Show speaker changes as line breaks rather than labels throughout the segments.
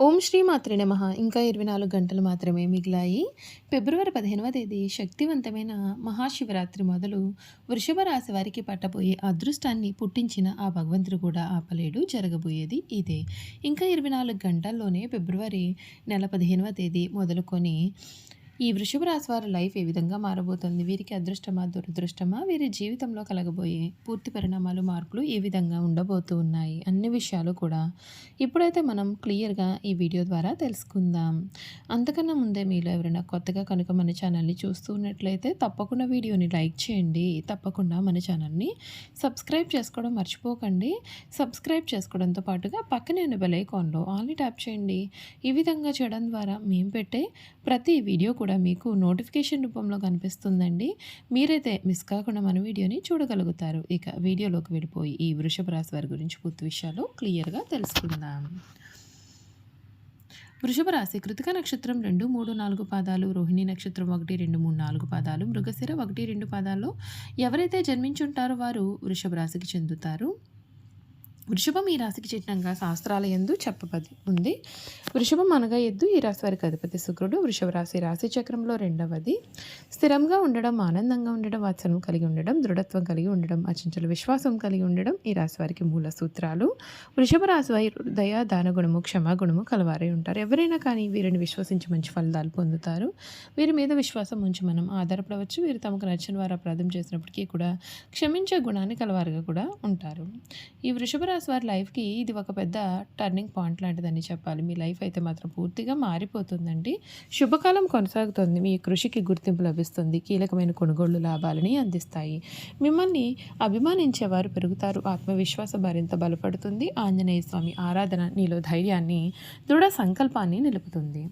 ఓం శ్రీ మాత్రే నమ. ఇంకా ఇరవై నాలుగు గంటలు మాత్రమే మిగిలాయి. ఫిబ్రవరి పదిహేనవ తేదీ శక్తివంతమైన మహాశివరాత్రి మొదలు వృషభ రాశి వారికి పట్టబోయే అదృష్టాన్ని పుట్టించిన ఆ భగవంతుడు కూడా ఆపలేడు జరగబోయేది ఇదే. ఇంకా ఇరవై నాలుగు గంటల్లోనే ఫిబ్రవరి నెల పదిహేనవ తేదీ మొదలుకొని ఈ వృషభ రాశి వారి లైఫ్ ఏ విధంగా మారబోతుంది? వీరికి అదృష్టమా దురదృష్టమా? వీరి జీవితంలో కలగబోయే పూర్తి పరిణామాలు మార్పులు ఏ విధంగా ఉండబోతూ ఉన్నాయి? అన్ని విషయాలు కూడా ఇప్పుడైతే మనం క్లియర్గా ఈ వీడియో ద్వారా తెలుసుకుందాం. అంతకన్నా ముందే మీలో ఎవరైనా కొత్తగా కనుక మన ఛానల్ని చూస్తూ ఉన్నట్లయితే తప్పకుండా వీడియోని లైక్ చేయండి. తప్పకుండా మన ఛానల్ని సబ్స్క్రైబ్ చేసుకోవడం మర్చిపోకండి. సబ్స్క్రైబ్ చేసుకోవడంతో పాటుగా పక్కనే ఉన్న బెల్ ఐకాన్లో ఆల్ని ట్యాప్ చేయండి. ఈ విధంగా చేయడం ద్వారా మేము పెట్టే ప్రతి వీడియో కూడా మీకు నోటిఫికేషన్ రూపంలో కనిపిస్తుందండి. మీరైతే మిస్ కాకుండా మన వీడియోని చూడగలుగుతారు. ఇక వీడియోలోకి వెళ్ళిపోయి ఈ వృషభ రాశి వారి గురించి పూర్తి విషయాలు క్లియర్గా తెలుసుకుందాం. వృషభ రాశి కృతిక నక్షత్రం రెండు మూడు నాలుగు పాదాలు రోహిణి నక్షత్రం ఒకటి రెండు మూడు నాలుగు పాదాలు మృగశిర ఒకటి రెండు పాదాల్లో ఎవరైతే జన్మించుంటారో వారు వృషభ రాశికి చెందుతారు. వృషభం ఈ రాశికి చిహ్నంగా శాస్త్రాల ఎందు చెప్పబది ఉంది. వృషభం అనగా ఎద్దు. ఈ రాశి వారికి అధిపతి శుక్రుడు. వృషభ రాశి రాశి చక్రంలో రెండవది. స్థిరంగా ఉండడం ఆనందంగా ఉండడం వాత్సనం కలిగి ఉండడం దృఢత్వం కలిగి ఉండడం అచంచల విశ్వాసం కలిగి ఉండడం ఈ రాశి వారికి మూల సూత్రాలు. వృషభ రాశి వారి దయ దానగుణము క్షమాగుణము కలవారై ఉంటారు. ఎవరైనా కానీ వీరిని విశ్వసించి మంచి ఫలితాలు పొందుతారు. వీరి మీద విశ్వాసం ఉంచి మనం ఆధారపడవచ్చు. వీరు తమకు నచ్చిన వారు అపరాధం చేసినప్పటికీ కూడా క్షమించే గుణాన్ని కలవారుగా కూడా ఉంటారు. ఈ వృషభ రాశి వారి లైఫ్కి ఇది ఒక పెద్ద టర్నింగ్ పాయింట్ లాంటిదని చెప్పాలి. మీ లైఫ్ అయితే మాత్రం పూర్తిగా మారిపోతుందండి. శుభకాలం కొనసాగుతుంది. మీ కృషికి గుర్తింపు లభిస్తుంది. కీలకమైన కొనుగోళ్ళు లాభాలని అందిస్తాయి. మిమ్మల్ని అభిమానించేవారు పెరుగుతారు. ఆత్మవిశ్వాస మరింత బలపడుతుంది. ఆంజనేయ స్వామి ఆరాధన నీలో ధైర్యాన్ని దృఢ సంకల్పాన్ని నిలుపుతుంది.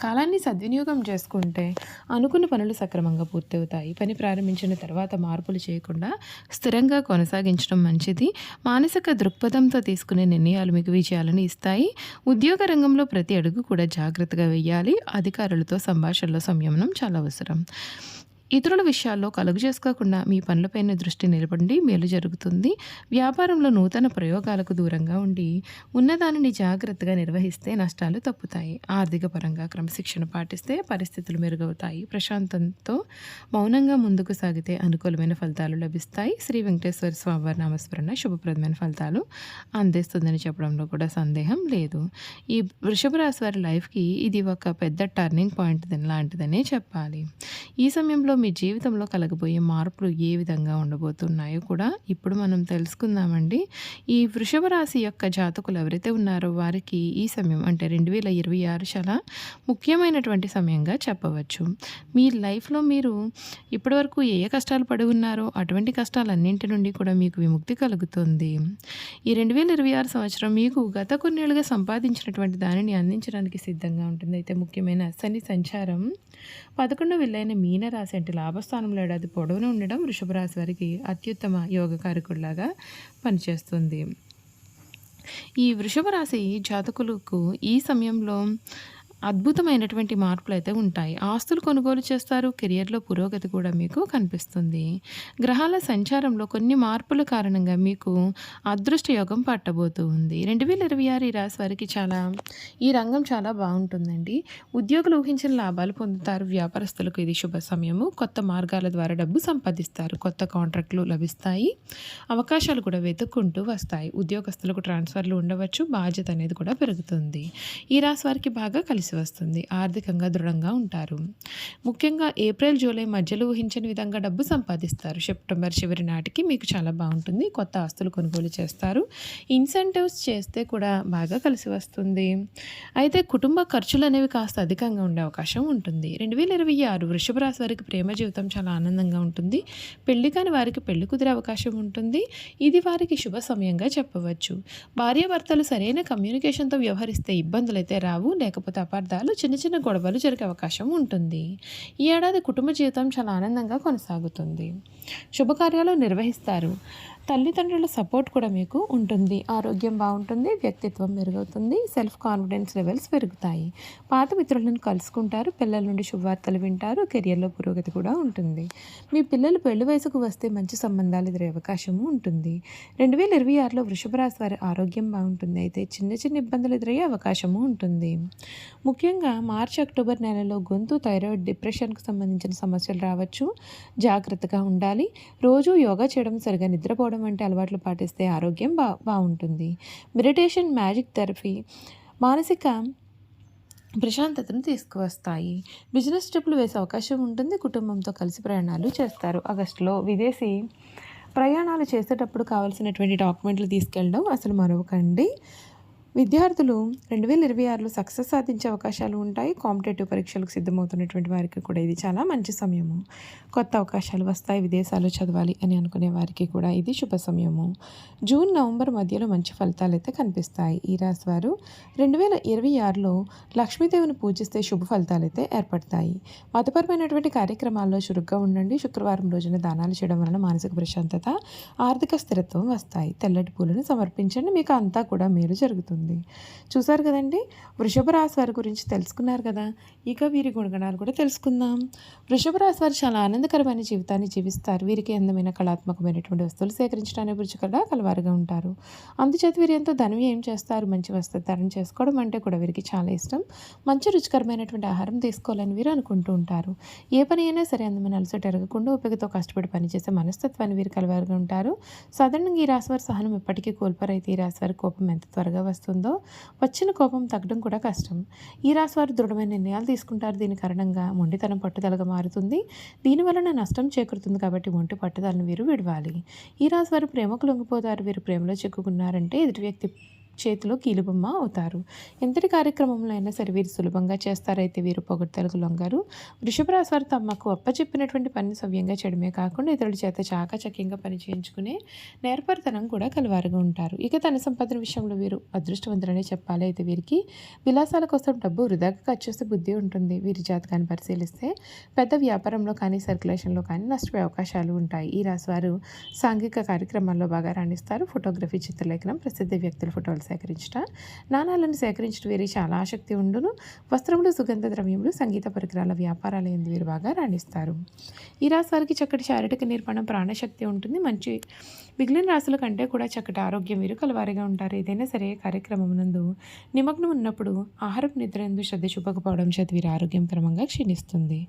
కాలాన్ని సద్వినియోగం చేసుకుంటే అనుకున్న పనులు సక్రమంగా పూర్తవుతాయి. పని ప్రారంభించిన తర్వాత మార్పులు చేయకుండా స్థిరంగా కొనసాగించడం మంచిది. మానసిక దృక్పథంతో తీసుకునే నిర్ణయాలు మీకు విజయాలను ఇస్తాయి. ఉద్యోగ రంగంలో ప్రతి అడుగు కూడా జాగ్రత్తగా వేయాలి. అధికారులతో సంభాషణలో సంయమనం చాలా అవసరం. ఇతరుల విషయాల్లో కలుగు చేసుకోకుండా మీ పనులపైన దృష్టి నిలబడి మేలు జరుగుతుంది. వ్యాపారంలో నూతన ప్రయోగాలకు దూరంగా ఉండి ఉన్నదానిని జాగ్రత్తగా నిర్వహిస్తే నష్టాలు తప్పుతాయి. ఆర్థిక పరంగా క్రమశిక్షణ పాటిస్తే పరిస్థితులు మెరుగవుతాయి. ప్రశాంతంతో మౌనంగా ముందుకు సాగితే అనుకూలమైన ఫలితాలు లభిస్తాయి. శ్రీ వెంకటేశ్వర స్వామివారి నామస్మరణ శుభప్రదమైన ఫలితాలు అందిస్తుందని చెప్పడంలో కూడా సందేహం లేదు. ఈ వృషభ రాశి వారి లైఫ్కి ఇది ఒక పెద్ద టర్నింగ్ పాయింట్ లాంటిదనే చెప్పాలి. ఈ సమయంలో మీ జీవితంలో కలగబోయే మార్పులు ఏ విధంగా ఉండబోతున్నాయో కూడా ఇప్పుడు మనం తెలుసుకుందామండి. ఈ వృషభ రాశి యొక్క జాతకులు ఎవరైతే ఉన్నారో వారికి ఈ సమయం అంటే రెండు వేల ఇరవై ఆరు చాలా ముఖ్యమైనటువంటి సమయంగా చెప్పవచ్చు. మీ లైఫ్లో మీరు ఇప్పటివరకు ఏ కష్టాలు పడి ఉన్నారో అటువంటి కష్టాలన్నింటి నుండి కూడా మీకు విముక్తి కలుగుతుంది. ఈ రెండు వేల ఇరవై ఆరు సంవత్సరం మీకు గత కొన్నేళ్ళుగా సంపాదించినటువంటి దానిని అందించడానికి సిద్ధంగా ఉంటుంది అయితే ముఖ్యమైన శని సంచారం. పదకొండో విల్లైన మీనరాశి అంటే లాభస్థానంలో ఏడాది పొడవున ఉండడం వృషభ రాశి వారికి అత్యుత్తమ యోగకారకుడిలాగా పనిచేస్తుంది. ఈ వృషభ రాశి జాతకులకు ఈ సమయంలో అద్భుతమైనటువంటి మార్పులు అయితే ఉంటాయి. ఆస్తులు కొనుగోలు చేస్తారు. కెరియర్లో పురోగతి కూడా మీకు కనిపిస్తుంది. గ్రహాల సంచారంలో కొన్ని మార్పుల కారణంగా మీకు అదృష్ట యోగం పట్టబోతూ ఉంది. రెండు వేల ఇరవై ఆరు ఈ రాశి వారికి చాలా ఈ రంగం చాలా బాగుంటుందండి. ఉద్యోగులు ఊహించిన లాభాలు పొందుతారు. వ్యాపారస్తులకు ఇది శుభ సమయము. కొత్త మార్గాల ద్వారా డబ్బు సంపాదిస్తారు. కొత్త కాంట్రాక్ట్లు లభిస్తాయి. అవకాశాలు కూడా వెతుక్కుంటూ వస్తాయి. ఉద్యోగస్తులకు ట్రాన్స్ఫర్లు ఉండవచ్చు. బాధ్యత అనేది కూడా పెరుగుతుంది. ఈ రాశి వారికి బాగా కలిసి కలిసి వస్తుంది. ఆర్థికంగా దృఢంగా ఉంటారు. ముఖ్యంగా ఏప్రిల్ జూలై మధ్యలో ఊహించని విధంగా డబ్బు సంపాదిస్తారు. సెప్టెంబర్ చివరి నాటికి మీకు చాలా బాగుంటుంది. కొత్త ఆస్తులు కొనుగోలు చేస్తారు. ఇన్సెంటివ్స్ చేస్తే కూడా బాగా కలిసి వస్తుంది. అయితే కుటుంబ ఖర్చులు అనేవి కాస్త అధికంగా ఉండే అవకాశం ఉంటుంది. రెండు వేల ఇరవై ఆరు వృషభ రాశి వారికి ప్రేమ జీవితం చాలా ఆనందంగా ఉంటుంది. పెళ్ళి కాని వారికి పెళ్ళి కుదిరే అవకాశం ఉంటుంది. ఇది వారికి శుభ సమయంగా చెప్పవచ్చు. భార్యాభర్తలు సరైన కమ్యూనికేషన్తో వ్యవహరిస్తే ఇబ్బందులు అయితే రావు. లేకపోతే అపార్థ అపార్థాలు చిన్న చిన్న గొడవలు జరిగే అవకాశం ఉంటుంది. ఈ ఏడాది కుటుంబ జీవితం చాలా ఆనందంగా కొనసాగుతుంది. శుభకార్యాలు నిర్వహిస్తారు. తల్లిదండ్రుల సపోర్ట్ కూడా మీకు ఉంటుంది. ఆరోగ్యం బాగుంటుంది వ్యక్తిత్వం మెరుగవుతుంది సెల్ఫ్ కాన్ఫిడెన్స్ లెవెల్స్ పెరుగుతాయి. పాత మిత్రులను కలుసుకుంటారు పిల్లల నుండి శుభవార్తలు వింటారు కెరియర్లో పురోగతి కూడా ఉంటుంది. మీ పిల్లలు పెళ్ళి వయసుకు వస్తే మంచి సంబంధాలు ఎదురే అవకాశము ఉంటుంది. రెండు వేల ఇరవై ఆరులో వృషభ రాశి వారి ఆరోగ్యం బాగుంటుంది. అయితే చిన్న చిన్న ఇబ్బందులు ఎదురయ్యే అవకాశము ఉంటుంది. ముఖ్యంగా మార్చి అక్టోబర్ నెలలో గొంతు థైరాయిడ్ డిప్రెషన్కు సంబంధించిన సమస్యలు రావచ్చు. జాగ్రత్తగా ఉండాలి. రోజు యోగా చేయడం సరిగా నిద్రపోవడం వంటి అలవాట్లు పాటిస్తే ఆరోగ్యం బా బాగుంటుంది. మెడిటేషన్ మ్యాజిక్ థెరపీ మానసిక ప్రశాంతతను తీసుకువస్తాయి. బిజినెస్ ట్రిప్లు వేసే అవకాశం ఉంటుంది. కుటుంబంతో కలిసి ప్రయాణాలు చేస్తారు. ఆగస్టులో విదేశీ ప్రయాణాలు చేసేటప్పుడు కావాల్సినటువంటి డాక్యుమెంట్లు తీసుకెళ్ళడం అసలు మరొకండి విద్యార్థులు రెండు వేల ఇరవై ఆరులో సక్సెస్ సాధించే అవకాశాలు ఉంటాయి. కాంపిటేటివ్ పరీక్షలకు సిద్ధమవుతున్నటువంటి వారికి కూడా ఇది చాలా మంచి సమయము. కొత్త అవకాశాలు వస్తాయి విదేశాలు చదవాలి అని అనుకునే వారికి కూడా ఇది శుభ సమయము. జూన్ నవంబర్ మధ్యలో మంచి ఫలితాలు అయితే కనిపిస్తాయి. ఈ రాశి వారు రెండు వేల ఇరవై ఆరులో లక్ష్మీదేవిని పూజిస్తే శుభ ఫలితాలు అయితే ఏర్పడతాయి. మతపరమైనటువంటి కార్యక్రమాల్లో చురుగ్గా ఉండండి. శుక్రవారం రోజున దానాలు చేయడం వలన మానసిక ప్రశాంతత ఆర్థిక స్థిరత్వం వస్తాయి. తెల్లటి పూలను సమర్పించండి. మీకు అంతా కూడా మేలు జరుగుతుంది. ఉంటుంది చూసారు కదండి? వృషభ రాశి వారి గురించి తెలుసుకున్నారు కదా? ఇక వీరి గుణగణాలు కూడా తెలుసుకుందాం. వృషభ రాశి వారు చాలా ఆనందకరమైన జీవితాన్ని జీవిస్తారు. వీరికి అందమైన కళాత్మకమైనటువంటి వస్తువులు సేకరించడానికి రుచి కూడా కలవారుగా ఉంటారు. అందుచేత వీరు ఎంతో ధనం ఏం చేస్తారు? మంచి వస్త్రధారణ చేసుకోవడం అంటే కూడా వీరికి చాలా ఇష్టం. మంచి రుచికరమైనటువంటి ఆహారం తీసుకోవాలని వీరు అనుకుంటూ ఉంటారు. ఏ పని అయినా సరే అందమైన అలసట ఎరగకుండా ఉపయోగతో కష్టపడి పనిచేసే మనస్తత్వాన్ని వీరు కలవారుగా ఉంటారు. సాధారణంగా ఈ రాశివారి సహనం ఎప్పటికీ కోల్పోరు ఈ ఈ రాశివారి కోపం ఎంత త్వరగా వస్తుంది వచ్చిన కోపం తగ్గడం కూడా కష్టం. ఈ రాశి వారు దృఢమైన నిర్ణయాలు తీసుకుంటారు. దీని కారణంగా మొండితనం పట్టుదలగా మారుతుంది. దీనివలన నష్టం చేకూరుతుంది కాబట్టి ఒంటి పట్టుదలను వీరు విడవాలి. ఈ రాశి వారు ప్రేమకు లొంగిపోతారు. వీరు ప్రేమలో చిక్కుకున్నారంటే ఎదుటి వ్యక్తి చేతిలో కీలుబొమ్మ అవుతారు. ఎంతటి కార్యక్రమంలో అయినా సరే వీరు సులభంగా చేస్తారైతే వీరు పొగడ్తలకు లొంగారు. వృషభ రాశి వారు తమకు అప్పచెప్పినటువంటి పని సవ్యంగా చేయడమే కాకుండా ఇతరుల చేత చాకచక్యంగా పని చేయించుకునే నేర్పరితనం కూడా కలవారుగా ఉంటారు. ఇక తన సంపాదన విషయంలో వీరు అదృష్టవంతులనే చెప్పాలి. అయితే వీరికి విలాసాల కోసం డబ్బు వృధాగా ఖర్చు చేస్తే బుద్ధి ఉంటుంది. వీరి జాతకాన్ని పరిశీలిస్తే పెద్ద వ్యాపారంలో కానీ సర్క్యులేషన్లో కానీ నష్టపోయే అవకాశాలు ఉంటాయి. ఈ రాశివారు సాంఘిక కార్యక్రమాల్లో బాగా రాణిస్తారు. ఫోటోగ్రఫీ చిత్రలేఖనం ప్రసిద్ధ వ్యక్తుల ఫోటోలు సేకరించట. నాణాలను సేకరించడం వీరి చాలా ఆసక్తి ఉండును. వస్త్రములు సుగంధ ద్రవ్యములు సంగీత పరికరాల వ్యాపారాల ఎందు వీరు బాగా రాణిస్తారు. ఈ రాశి వారికి చక్కటి శారీరక నిర్మాణం ప్రాణశక్తి ఉంటుంది. మంచి మిగిలిన రాశుల కంటే కూడా చక్కటి ఆరోగ్యం వీరు కలవారిగా ఉంటారు. ఏదైనా సరే కార్యక్రమం నందు నిమగ్నం ఉన్నప్పుడు ఆహారం నిద్ర ఎందు శ్రద్ధ చూపకపోవడం చేత వీరి ఆరోగ్యం క్రమంగా క్షీణిస్తుంది.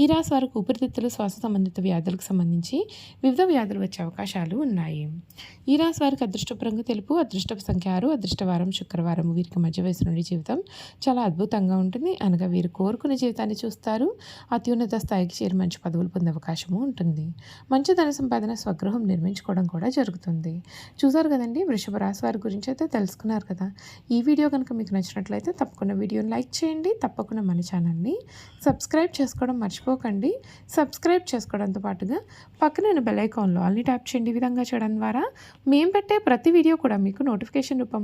ఈ రాశి వారికి ఊపిరితిత్తులు శ్వాస సంబంధిత వ్యాధులకు సంబంధించి వివిధ వ్యాధులు వచ్చే అవకాశాలు ఉన్నాయి. ఈ రాశి వారికి అదృష్టపు రంగు తెలుపు అదృష్టపు సంఖ్య ఆరు అదృష్టవారం శుక్రవారం వీరికి మధ్య వయసు నుండి జీవితం చాలా అద్భుతంగా ఉంటుంది. అనగా వీరు కోరుకునే జీవితాన్ని చూస్తారు. అత్యున్నత స్థాయికి చేరి మంచి పదవులు పొందే అవకాశము ఉంటుంది. మంచి ధన సంపాదన స్వగృహం నిర్మించుకోవడం కూడా జరుగుతుంది. చూసారు కదండి? వృషభ రాశి వారి గురించి అయితే తెలుసుకున్నారు కదా? ఈ వీడియో కనుక మీకు నచ్చినట్లయితే తప్పకుండా వీడియోని లైక్ చేయండి. తప్పకుండా మన ఛానల్ని సబ్స్క్రైబ్ చేసుకోవడం మర్చిపోకండి. సబ్స్క్రైబ్ చేసుకోవడంతో పాటుగా పక్కన బెల్ ఐకాన్లో అన్ని ట్యాప్ చేయండి. ఈ విధంగా చేయడం ద్వారా మేము పెట్టే ప్రతి వీడియో కూడా మీకు నోటిఫికేషన్ రూపంలో